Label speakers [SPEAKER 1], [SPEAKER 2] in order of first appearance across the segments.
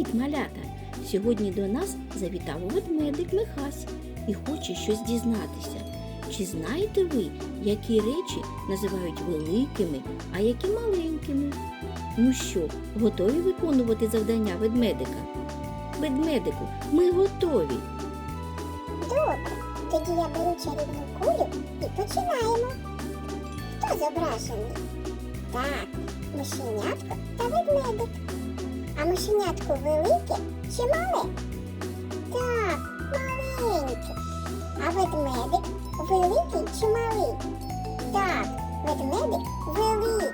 [SPEAKER 1] Привіт, малята! Сьогодні до нас завітав ведмедик Михась і хоче щось дізнатися. Чи знаєте ви, які речі називають великими, а які маленькими? Ну що, готові виконувати завдання ведмедика? Ведмедику, ми готові.
[SPEAKER 2] Добре, тоді я беру чарівну кулю і починаємо. Хто зображений? Так, мишенятко та ведмедик. А мишенятко велике чи мале? Так, маленьке. А ведмедик великий чи малий? Так, ведмедик великий.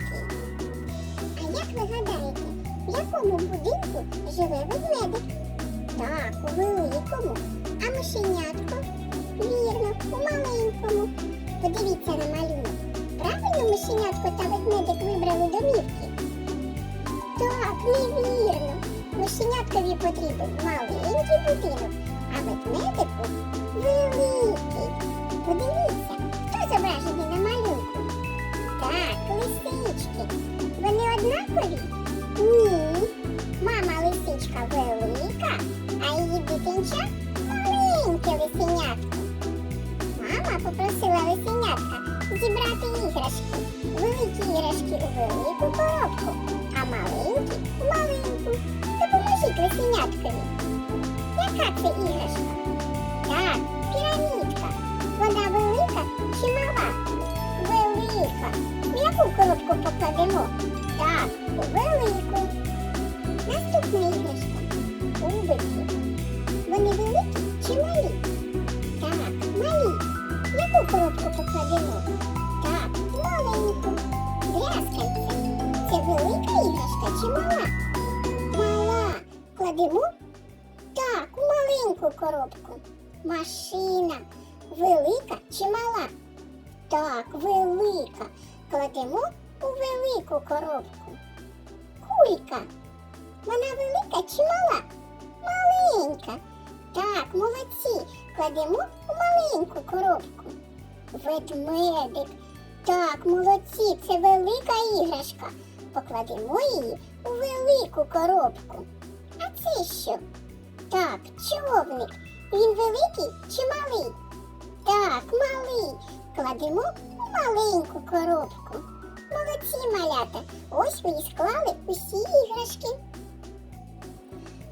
[SPEAKER 2] А як ви гадаєте, в якому будинку живе ведмедик? Так, у великому. А мишенятко? Вірно, у маленькому. Подивіться на малюнок. Правильно мишенятко та ведмедик вибрали домівки? Так, невірно. Мишеняткові потрібен маленький будинок, а ведмедику великий. Подивіться, хто зображений на малюнку? Так, лисички. Вони однакові? Ні. Мама лисичка велика, а її дитинча маленьке лисенятко. Мама попросила лисенятка зібрати іграшки. Великі іграшки у велику Лисеняткові. Яка це іграшка? Так, пірамідка. Вона велика чи мала? Велика. В яку коробку покладемо? Так, велику. Наступна іграшка. Кубики. Вони великі чи малі? Так, малі. Яку коробку покладемо? Так, маленьку. Дряскальце. Це велика іграшка чи? Мала. Кладемо? Так, у маленьку коробку. Машина. Велика чи мала? Так, велика. Кладемо у велику коробку. Кулька. Вона велика чи мала? Маленька. Так, молодці. Кладемо у маленьку коробку. Ведмедик. Так, молодці, це велика іграшка. Покладемо її у велику коробку. А це що? Так, човник. Він великий чи малий? Так, малий. Кладемо у маленьку коробку. Молодці малята. Ось ви і склали усі іграшки.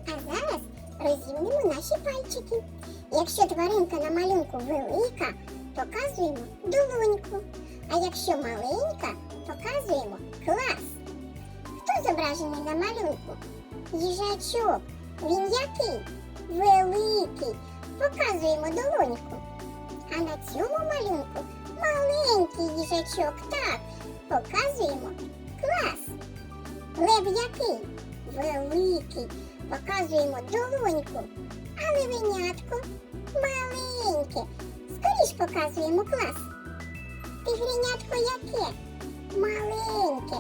[SPEAKER 2] А зараз розімнемо наші пальчики. Якщо тваринка на малюнку велика, показуємо долоньку. А якщо маленька, показуємо клас. Хто зображений на малюнку? Їжачок. Він який? Великий. Показуємо долоньку. А на цьому малюнку маленький їжачок. Так, показуємо клас. Лев який? Великий. Показуємо долоньку. А левенятко маленьке. Скоріш показуємо клас. Тигренятко яке? Маленьке.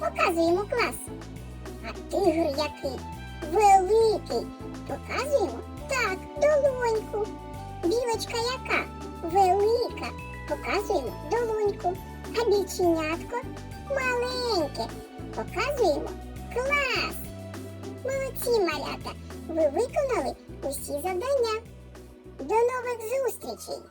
[SPEAKER 2] Показуємо клас. А тигр який? Великий. Показуємо так, долоньку. Білочка яка? Велика. Показуємо долоньку. А більченятко маленьке. Показуємо клас. Молодці, малята! Ви виконали усі завдання. До нових зустрічей!